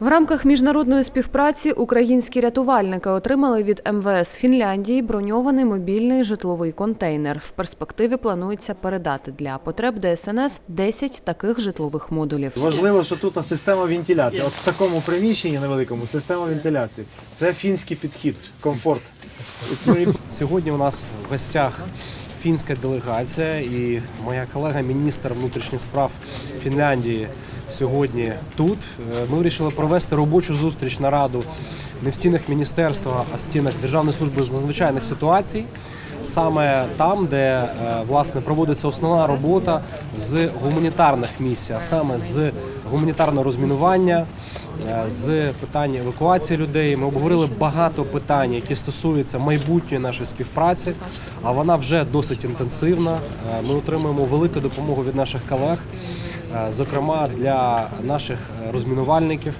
В рамках міжнародної співпраці українські рятувальники отримали від МВС Фінляндії броньований мобільний житловий контейнер. В перспективі планується передати для потреб ДСНС 10 таких житлових модулів. Важливо, що тут система вентиляції. От в такому приміщенні невеликому система вентиляції. Це фінський підхід, комфорт. Сьогодні у нас в гостях фінська делегація і моя колега, міністр внутрішніх справ Фінляндії, сьогодні тут. Е, Ми вирішили провести робочу зустріч нараду не в стінах міністерства, а в стінах Державної служби з надзвичайних ситуацій. Саме там, де е, власне проводиться основна робота з гуманітарних місій, а саме з гуманітарного розмінування, е, з питання евакуації людей. Ми обговорили багато питань, які стосуються майбутньої нашої співпраці. А вона вже досить інтенсивна. Е, Ми отримуємо велику допомогу від наших колег, зокрема для наших розмінувальників.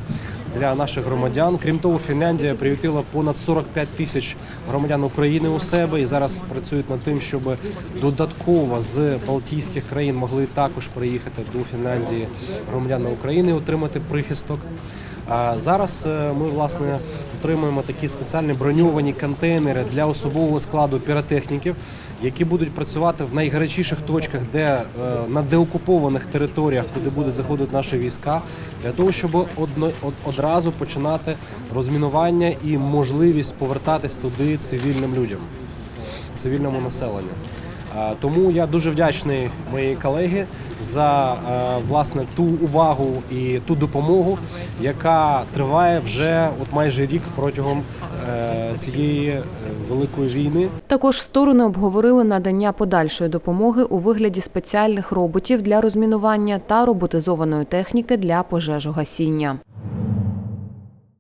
Для наших громадян, крім того, Фінляндія приютила понад 45 тисяч громадян України у себе і зараз працюють над тим, щоб додатково з Балтійських країн могли також приїхати до Фінляндії громадяни України і отримати прихисток. А зараз е, ми власне отримуємо такі спеціальні броньовані контейнери для особового складу піротехніків, які будуть працювати в найгарячіших точках, де е, на деокупованих територіях, куди будуть заходити наші війська, для того, щоб одразу починати розмінування і можливість повертатись туди цивільним людям, цивільному населенню. Тому я дуже вдячний моїй колеги за е, власне ту увагу і ту допомогу, яка триває вже от майже рік протягом е, цієї е, великої війни. Також сторони обговорили надання подальшої допомоги у вигляді спеціальних роботів для розмінування та роботизованої техніки для пожежогасіння.